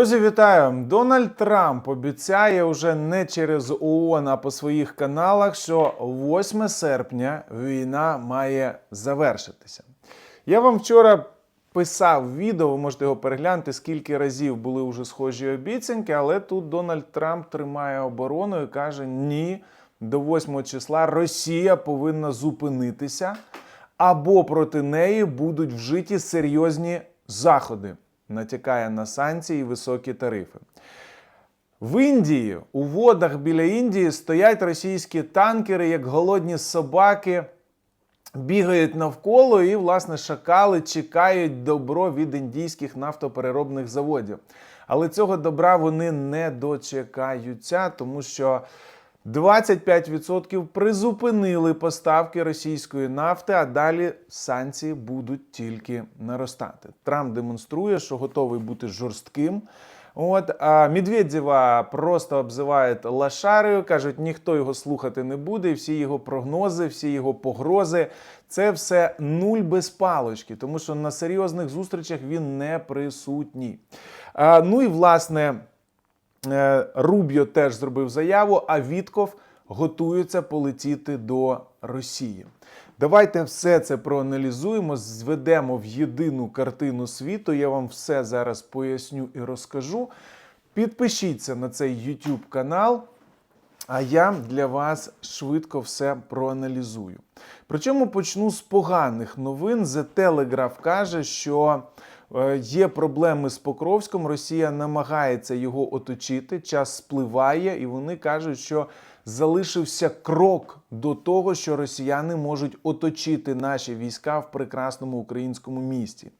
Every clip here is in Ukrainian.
Друзі, вітаю! Дональд Трамп обіцяє вже не через ООН, а по своїх каналах, що 8 серпня війна має завершитися. Я вам вчора писав відео, ви можете його переглянути, скільки разів були вже схожі обіцянки, але тут Дональд Трамп тримає оборону і каже: ні, до 8 числа Росія повинна зупинитися, або проти неї будуть вжиті серйозні заходи. Натякає на санкції і високі тарифи. В Індії, у водах біля Індії, стоять російські танкери, як голодні собаки, бігають навколо і, власне, шакали чекають добро від індійських нафтопереробних заводів. Але цього добра вони не дочекаються, тому що 25% призупинили поставки російської нафти, а далі санкції будуть тільки наростати. Трамп демонструє, що готовий бути жорстким. От а Медведєва просто обзивають лашарою, кажуть, ніхто його слухати не буде. І всі його прогнози, всі його погрози це все нуль без палочки, тому що на серйозних зустрічах він не присутній. А, ну і власне. Е, Рубіо теж зробив заяву, а Вітков готується полетіти до Росії. Давайте все це проаналізуємо, зведемо в єдину картину світу. Я вам все зараз поясню і розкажу. Підпишіться на цей YouTube канал. А я для вас швидко все проаналізую. Причому почну з поганих новин. The Telegraph каже, що є проблеми з Покровськом. Росія намагається його оточити. Час спливає, і вони кажуть, що залишився крок до того, що росіяни можуть оточити наші війська в прекрасному українському місті.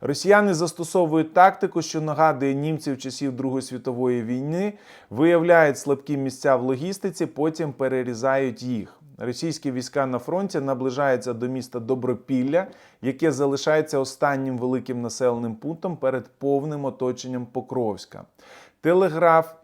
Росіяни застосовують тактику, що нагадує німців часів Другої світової війни, виявляють слабкі місця в логістиці, потім перерізають їх. Російські війська на фронті наближаються до міста Добропілля, яке залишається останнім великим населеним пунктом перед повним оточенням Покровська. Телеграф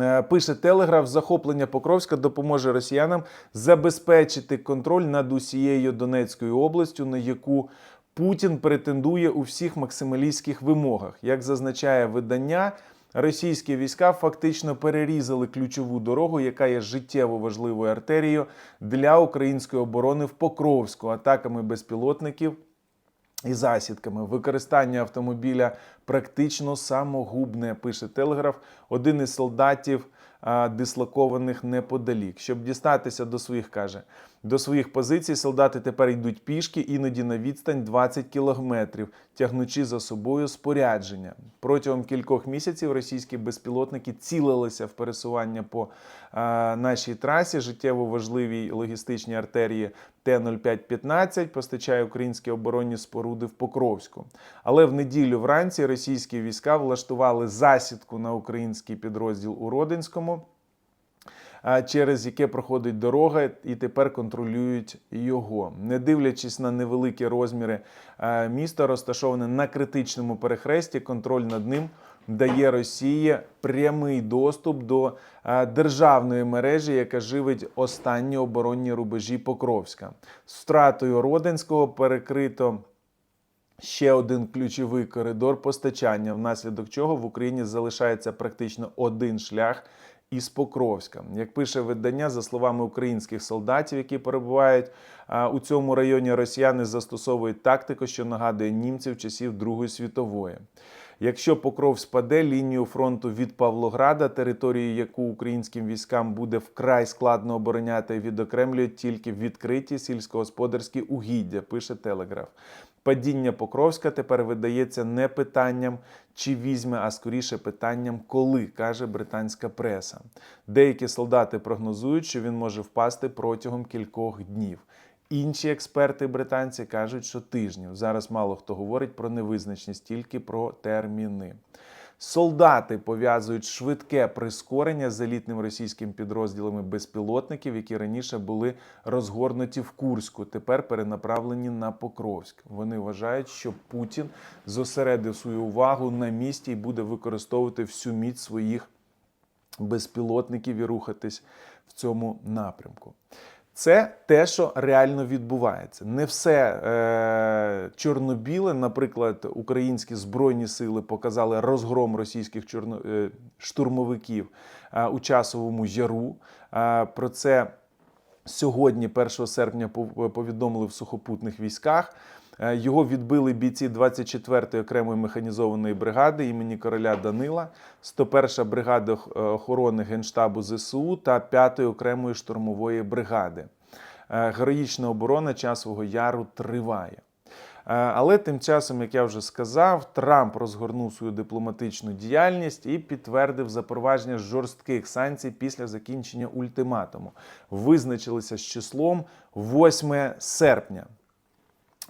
Е, Пише Телеграф, захоплення Покровська допоможе росіянам забезпечити контроль над усією Донецькою областю, на яку Путін претендує у всіх максималістських вимогах. Як зазначає видання, російські війська фактично перерізали ключову дорогу, яка є життєво важливою артерією для української оборони в Покровську, атаками безпілотників і засідками. Використання автомобіля практично самогубне, пише Телеграф. Один із солдатів а, дислокованих неподалік. Щоб дістатися до своїх, каже, до своїх позицій солдати тепер йдуть пішки, іноді на відстань 20 кілометрів, тягнучи за собою спорядження. Протягом кількох місяців російські безпілотники цілилися в пересування по а, нашій трасі, життєво важливій логістичній артерії Т-0515 постачає українські оборонні споруди в Покровську. Але в неділю вранці російські війська влаштували засідку на український підрозділ у Родинському, через яке проходить дорога, і тепер контролюють його. Не дивлячись на невеликі розміри міста, розташоване на критичному перехресті, контроль над ним дає Росії прямий доступ до державної мережі, яка живить останні оборонні рубежі Покровська. З втратою Родинського перекрито. Ще один ключовий коридор постачання, внаслідок чого в Україні залишається практично один шлях із Покровська. Як пише видання, за словами українських солдатів, які перебувають у цьому районі, росіяни застосовують тактику, що нагадує німців часів Другої світової. Якщо Покров спаде лінію фронту від Павлограда, територію, яку українським військам буде вкрай складно обороняти, відокремлюють тільки відкриті сільськогосподарські угіддя, пише Телеграф. Падіння Покровська тепер видається не питанням, чи візьме, а скоріше питанням, коли, каже британська преса. Деякі солдати прогнозують, що він може впасти протягом кількох днів. Інші експерти британці кажуть, що тижнів. Зараз мало хто говорить про невизначність, тільки про терміни. Солдати пов'язують швидке прискорення з елітним російським підрозділами безпілотників, які раніше були розгорнуті в Курську, тепер перенаправлені на Покровськ. Вони вважають, що Путін зосередив свою увагу на місті і буде використовувати всю міць своїх безпілотників і рухатись в цьому напрямку. Це те, що реально відбувається. Не все е, чорно-біле. Наприклад, українські збройні сили показали розгром російських чорно, е, штурмовиків е, у часовому яру. Е, про це сьогодні, 1 серпня, пов- повідомили в сухопутних військах. Е, Його відбили бійці 24-ї окремої механізованої бригади імені короля Данила, 101-ша бригада е, охорони Генштабу ЗСУ та 5-ї окремої штурмової бригади. Е, Героїчна оборона часового яру триває. Але тим часом, як я вже сказав, Трамп розгорнув свою дипломатичну діяльність і підтвердив запровадження жорстких санкцій після закінчення ультиматуму. Визначилися з числом 8 серпня.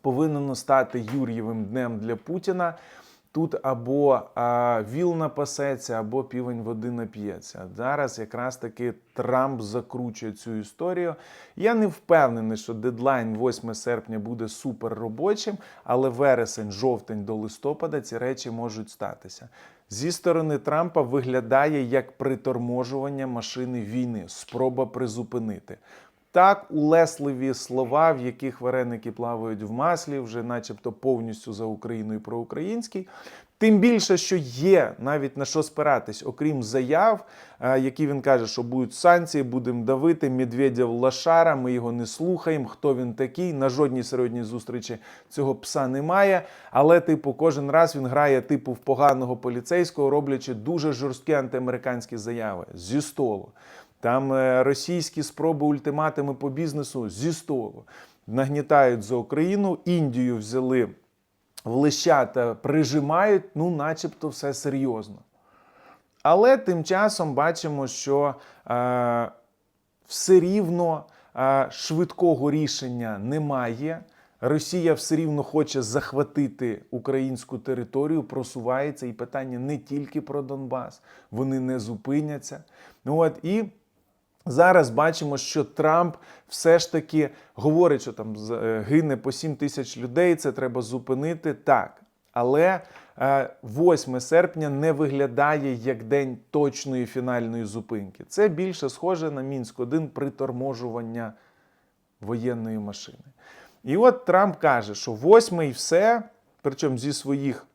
Повинно стати Юр'євим днем для Путіна. Тут або а, віл напасеться, або півень води нап'ється. Зараз якраз таки Трамп закручує цю історію. Я не впевнений, що дедлайн 8 серпня буде супер робочим, але вересень, жовтень до листопада ці речі можуть статися. Зі сторони Трампа виглядає як приторможування машини війни, спроба призупинити. Так, улесливі слова, в яких вареники плавають в маслі, вже начебто повністю за Україну і проукраїнський. Тим більше, що є навіть на що спиратись, окрім заяв, е, які він каже, що будуть санкції, будемо давити. Медведєв лашара, ми його не слухаємо. Хто він такий? На жодній середній зустрічі цього пса немає. Але, типу, кожен раз він грає типу в поганого поліцейського, роблячи дуже жорсткі антиамериканські заяви зі столу. Там е, російські спроби ультиматами по бізнесу зі столу нагнітають за Україну. Індію взяли в лищата, прижимають, ну, начебто, все серйозно. Але тим часом бачимо, що е, все рівно е, швидкого рішення немає. Росія все рівно хоче захватити українську територію, просувається, і питання не тільки про Донбас, вони не зупиняться. От і Зараз бачимо, що Трамп все ж таки говорить, що там е, гине по 7 тисяч людей, це треба зупинити. Так. Але е, 8 серпня не виглядає як день точної фінальної зупинки. Це більше схоже на Мінськ 1 приторможування воєнної машини. І от Трамп каже, що 8 і все, причому зі своїх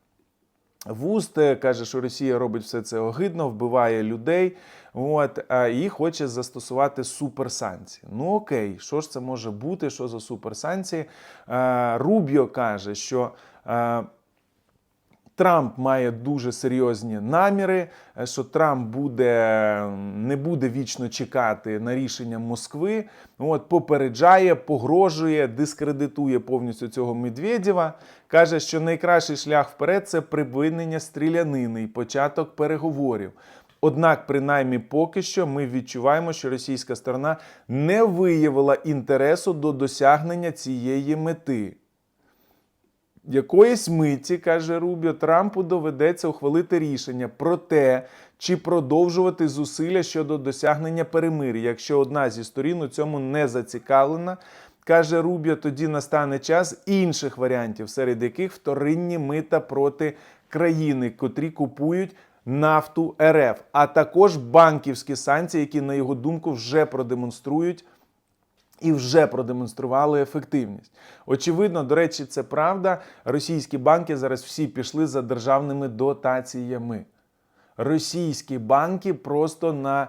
вуст каже, що Росія робить все це огидно, вбиває людей. От і хоче застосувати суперсанкції. Ну окей, що ж це може бути? Що за суперсанкції? Рубіо каже, що. Трамп має дуже серйозні наміри, е, що Трамп буде, не буде вічно чекати на рішення Москви. От, попереджає, погрожує, дискредитує повністю цього Медведєва. Каже, що найкращий шлях вперед це припинення стрілянини і початок переговорів. Однак, принаймні, поки що ми відчуваємо, що російська сторона не виявила інтересу до досягнення цієї мети. Якоїсь миті, каже Рубіо, Трампу доведеться ухвалити рішення про те, чи продовжувати зусилля щодо досягнення перемир'я. Якщо одна зі сторін у цьому не зацікавлена, каже Рубіо, тоді настане час інших варіантів, серед яких вторинні мита проти країни, котрі купують нафту РФ, а також банківські санкції, які, на його думку, вже продемонструють і вже продемонстрували ефективність. Очевидно, до речі, це правда. Російські банки зараз всі пішли за державними дотаціями. Російські банки просто на е,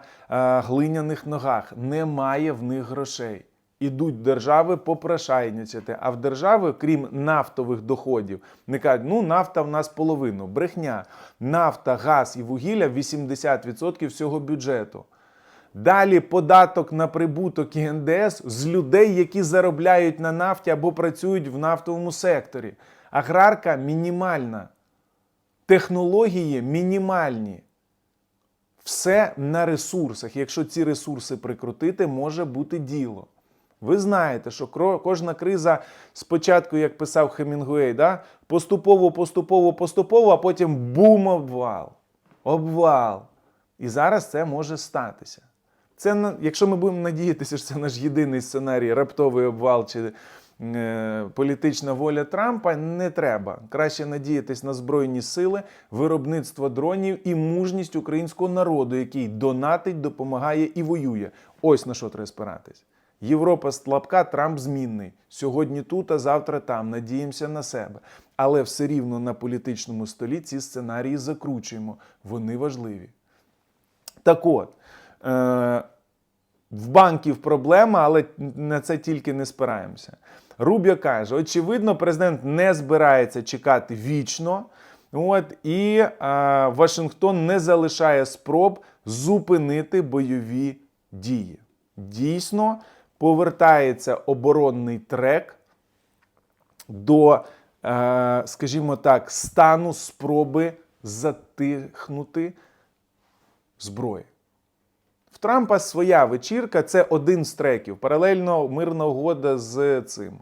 глиняних ногах. Немає в них грошей. Ідуть держави попрошайничати. А в держави, крім нафтових доходів, не кажуть, ну нафта в нас половину. Брехня. Нафта, газ і вугілля 80% всього бюджету. Далі податок на прибуток і НДС з людей, які заробляють на нафті або працюють в нафтовому секторі. Аграрка мінімальна. Технології мінімальні. Все на ресурсах. Якщо ці ресурси прикрутити, може бути діло. Ви знаєте, що кожна криза спочатку, як писав Хемінгуей, да? поступово, поступово, поступово, а потім бум обвал. Обвал. І зараз це може статися. Це якщо ми будемо надіятися, що це наш єдиний сценарій, раптовий обвал чи е, політична воля Трампа, не треба. Краще надіятись на збройні сили, виробництво дронів і мужність українського народу, який донатить, допомагає і воює. Ось на що треба спиратись. Європа слабка, Трамп змінний. Сьогодні тут, а завтра там. Надіємося на себе. Але все рівно на політичному столі ці сценарії закручуємо. Вони важливі. Так от, в банків проблема, але на це тільки не спираємося. Рубіо каже: очевидно, президент не збирається чекати вічно. От, і е, Вашингтон не залишає спроб зупинити бойові дії. Дійсно, повертається оборонний трек до, е, скажімо так, стану спроби затихнути зброї. Трампа своя вечірка це один з треків. Паралельно мирна угода з цим.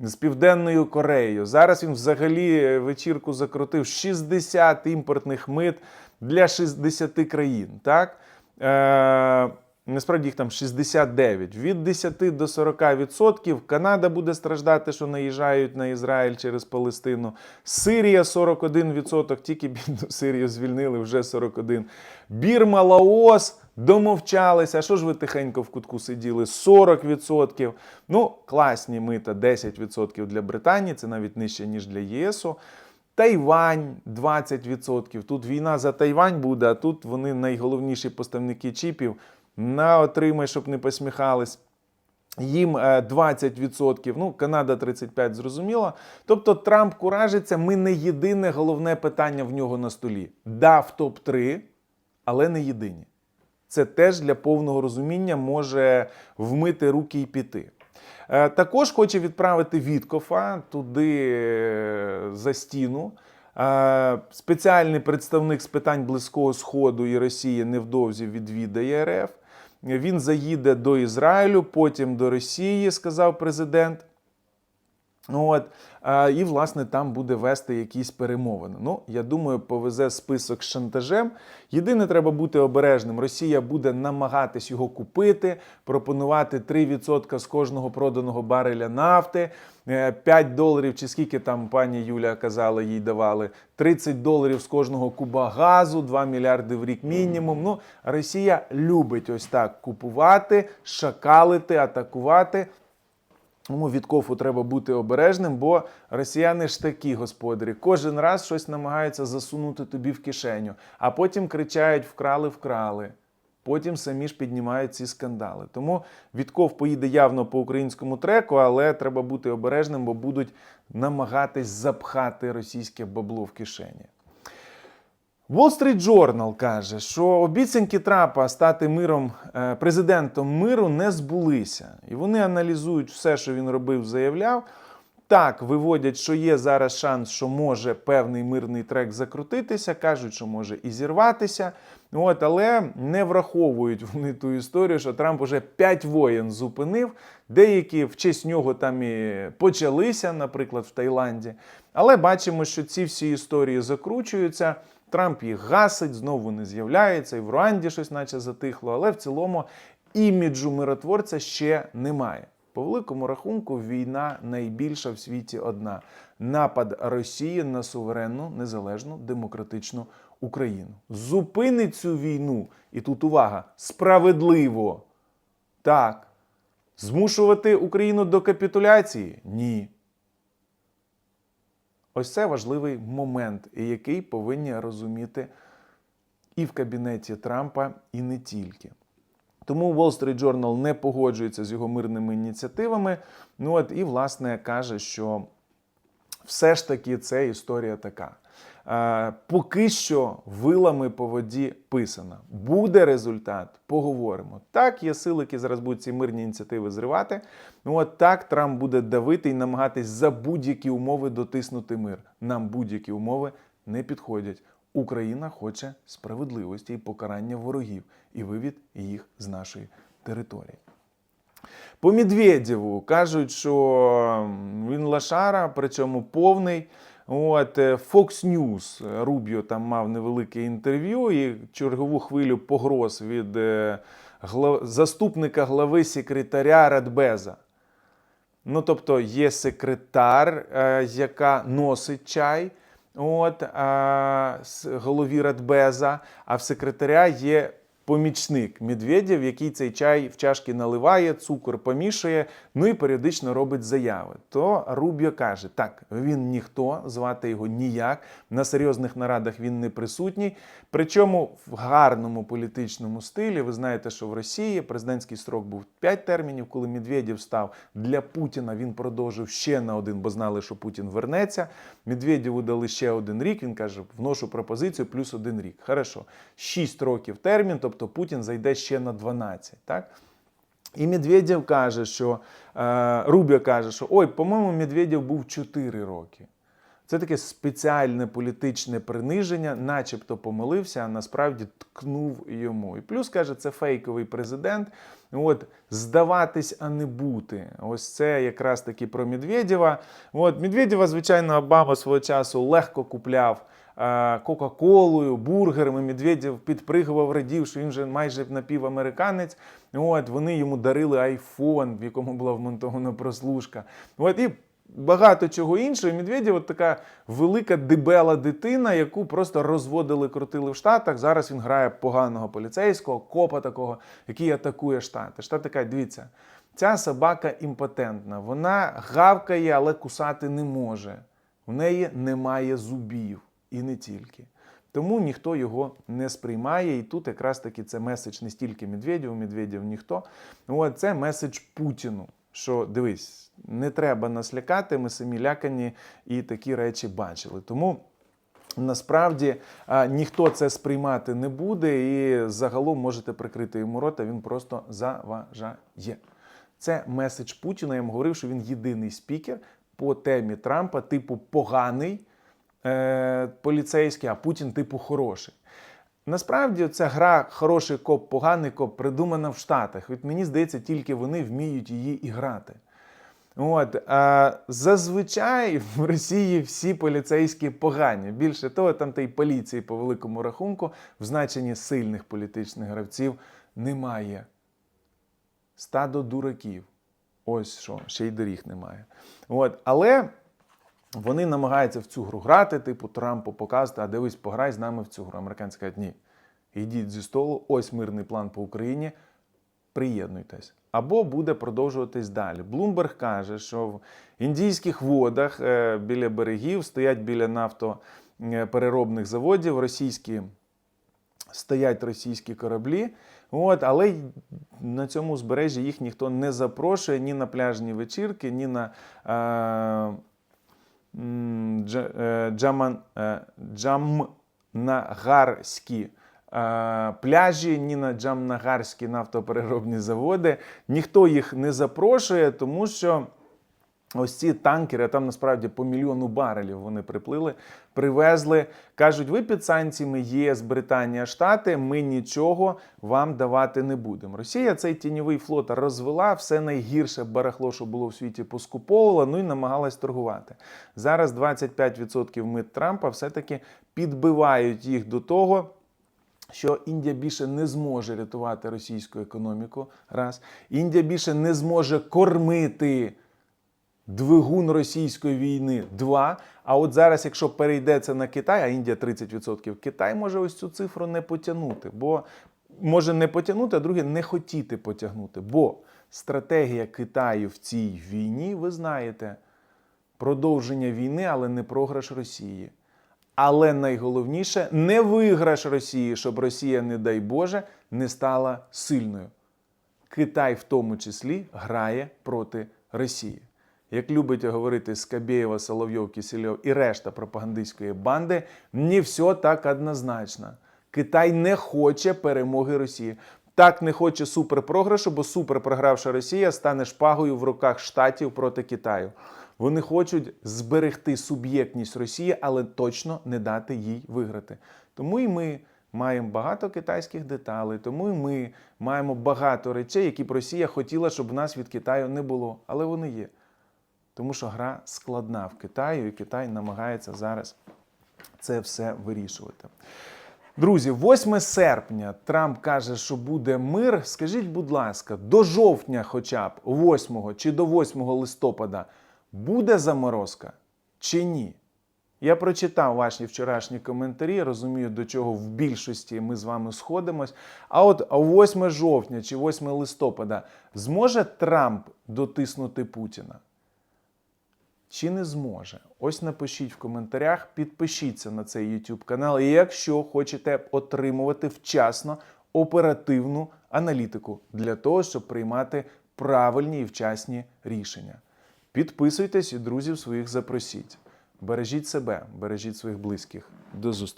З Південною Кореєю. Зараз він взагалі вечірку закрутив 60 імпортних мит для 60 країн. Так? Е, насправді їх там 69. Від 10 до 40 відсотків. Канада буде страждати, що наїжджають на Ізраїль через Палестину. Сирія 41 відсоток, тільки бідну Сирію звільнили, вже 41%. Бірма, Лаос домовчалися. Що ж ви тихенько в кутку сиділи? 40%. Ну, класні мита 10% для Британії, це навіть нижче, ніж для ЄСу. Тайвань 20%. Тут війна за Тайвань буде, а тут вони найголовніші поставники чіпів. На отримай, щоб не посміхались. Їм е, 20%, ну Канада 35%, зрозуміло. Тобто Трамп куражиться. Ми не єдине головне питання в нього на столі. Да, в топ-3, але не єдині. Це теж для повного розуміння може вмити руки і піти. Е, Також хоче відправити Віткофа туди е, за стіну. Е, Спеціальний представник з питань Близького Сходу і Росії невдовзі відвідає РФ. Він заїде до Ізраїлю, потім до Росії, сказав президент. От, і, власне, там буде вести якісь перемовини. Ну, я думаю, повезе список з шантажем. Єдине, треба бути обережним. Росія буде намагатись його купити, пропонувати 3% з кожного проданого бареля нафти, е, 5 доларів, чи скільки там пані Юля казала, їй давали, 30 доларів з кожного куба газу, 2 мільярди в рік мінімум. Ну, Росія любить ось так купувати, шакалити, атакувати. Тому від кофу треба бути обережним, бо росіяни ж такі господарі. Кожен раз щось намагаються засунути тобі в кишеню, а потім кричають: вкрали, вкрали. Потім самі ж піднімають ці скандали. Тому Вітков поїде явно по українському треку, але треба бути обережним, бо будуть намагатись запхати російське бабло в кишені. Wall Street Journal каже, що обіцянки Трампа стати миром е, президентом миру не збулися, і вони аналізують все, що він робив, заявляв. Так, виводять, що є зараз шанс, що може певний мирний трек закрутитися, кажуть, що може і зірватися. От, але не враховують вони ту історію, що Трамп уже 5 воєн зупинив. Деякі в честь нього там і почалися, наприклад, в Таїланді. Але бачимо, що ці всі історії закручуються. Трамп їх гасить, знову не з'являється, і в Руанді щось наче затихло, але в цілому іміджу миротворця ще немає. По великому рахунку, війна найбільша в світі одна: напад Росії на суверенну, незалежну, демократичну Україну. Зупинить цю війну, і тут увага, справедливо. Так. Змушувати Україну до капітуляції? Ні. Ось це важливий момент, який повинні розуміти і в кабінеті Трампа, і не тільки. Тому Wall Street Journal не погоджується з його мирними ініціативами. Ну от і, власне, каже, що все ж таки це історія така. Е, поки що вилами по воді писана. Буде результат, поговоримо. Так, є сили, які зараз будуть ці мирні ініціативи зривати. Ну от так Трамп буде давити і намагатись за будь-які умови дотиснути мир. Нам будь-які умови не підходять. Україна хоче справедливості і покарання ворогів і вивід їх з нашої території. По Медведєву кажуть, що він лашара, причому повний. От е, Fox News Рубіо там мав невелике інтерв'ю і чергову хвилю погроз від е, гла- заступника глави секретаря Радбеза. Ну, тобто є секретар, е, яка носить чай, от, голові Радбеза, а в секретаря є помічник Медведєв, який цей чай в чашки наливає, цукор помішує, ну і періодично робить заяви. То Рубіо каже: так, він ніхто, звати його ніяк. На серйозних нарадах він не присутній. Причому в гарному політичному стилі. Ви знаєте, що в Росії президентський строк був 5 термінів. Коли Медведєв став для Путіна, він продовжив ще на один, бо знали, що Путін вернеться. Медведєву дали ще один рік. Він каже: вношу пропозицію плюс один рік. Хорошо, 6 років термін, тобто Путін зайде ще на 12. Так? І Медведєв каже, що е, Рубіо каже, що ой, по-моєму, Медведєв був 4 роки. Це таке спеціальне політичне приниження, начебто помилився, а насправді ткнув йому. І плюс каже, це фейковий президент. От здаватись, а не бути. Ось це якраз таки про Медведєва. От Медведєва, звичайно, Обама свого часу легко купляв. Е, Кока-колою, бургерами Медведєв підпригував, радів, що він вже майже напівамериканець. От вони йому дарили айфон, в якому була вмонтована прослушка. От і багато чого іншого. І Медведєв от така велика дебела дитина, яку просто розводили, крутили в Штатах. Зараз він грає поганого поліцейського, копа такого, який атакує Штати. Штати кажуть, дивіться, ця собака імпотентна, вона гавкає, але кусати не може. В неї немає зубів і не тільки. Тому ніхто його не сприймає. І тут якраз таки це меседж не стільки Медведєву, Медведєв ніхто. От це меседж Путіну. Що дивись, не треба нас лякати, ми самі лякані і такі речі бачили. Тому насправді ніхто це сприймати не буде, і загалом можете прикрити йому рота, він просто заважає. Це меседж Путіна. Я вам говорив, що він єдиний спікер по темі Трампа, типу поганий е, поліцейський, а Путін типу хороший. Насправді ця гра хороший коп, поганий коп придумана в Штатах. Від мені здається, тільки вони вміють її і грати. От, а зазвичай в Росії всі поліцейські погані. Більше того, там та й поліції по великому рахунку в значенні сильних політичних гравців немає. Стадо дураків. Ось що, ще й доріг немає. От, але вони намагаються в цю гру грати, типу Трампу показувати, а дивись, пограй з нами в цю гру. Американці кажуть, ні. Йдіть зі столу, ось мирний план по Україні, приєднуйтесь. Або буде продовжуватись далі. Блумберг каже, що в індійських водах е, біля берегів стоять біля нафтопереробних заводів російські стоять російські кораблі. От, але на цьому узбережжі їх ніхто не запрошує ні на пляжні вечірки, ні на е, е, джаман, е, джамнагарські е, пляжі, ні на джамнагарські нафтопереробні заводи. Ніхто їх не запрошує, тому що. Ось ці танкери, а там насправді по мільйону барелів вони приплили, привезли. Кажуть, ви під санкціями ЄС, Британія, Штати, ми нічого вам давати не будемо. Росія цей тіньовий флот розвела, все найгірше барахло, що було в світі, поскуповувала, ну і намагалась торгувати. Зараз 25% мит Трампа все-таки підбивають їх до того. Що Індія більше не зможе рятувати російську економіку, раз Індія більше не зможе кормити двигун російської війни 2. А от зараз, якщо перейдеться на Китай, а Індія 30%, Китай може ось цю цифру не потягнути, бо може не потягнути, а друге не хотіти потягнути. Бо стратегія Китаю в цій війні, ви знаєте, продовження війни, але не програш Росії. Але найголовніше не виграш Росії, щоб Росія, не дай Боже, не стала сильною. Китай в тому числі грає проти Росії. Як любить говорити Скабєєва, Соловйов, Кисельов і решта пропагандистської банди, не все так однозначно. Китай не хоче перемоги Росії. Так не хоче суперпрограшу, бо суперпрогравша Росія стане шпагою в руках штатів проти Китаю. Вони хочуть зберегти суб'єктність Росії, але точно не дати їй виграти. Тому і ми маємо багато китайських деталей, тому і ми маємо багато речей, які б Росія хотіла, щоб в нас від Китаю не було. Але вони є. Тому що гра складна в Китаю, і Китай намагається зараз це все вирішувати. Друзі, 8 серпня Трамп каже, що буде мир. Скажіть, будь ласка, до жовтня, хоча б 8 чи до 8 листопада буде заморозка чи ні? Я прочитав ваші вчорашні коментарі, розумію, до чого в більшості ми з вами сходимось. А от 8 жовтня чи 8 листопада зможе Трамп дотиснути Путіна? Чи не зможе? Ось напишіть в коментарях, підпишіться на цей YouTube канал. І якщо хочете отримувати вчасно оперативну аналітику для того, щоб приймати правильні і вчасні рішення. Підписуйтесь і друзів своїх запросіть. Бережіть себе, бережіть своїх близьких. До зустрічі!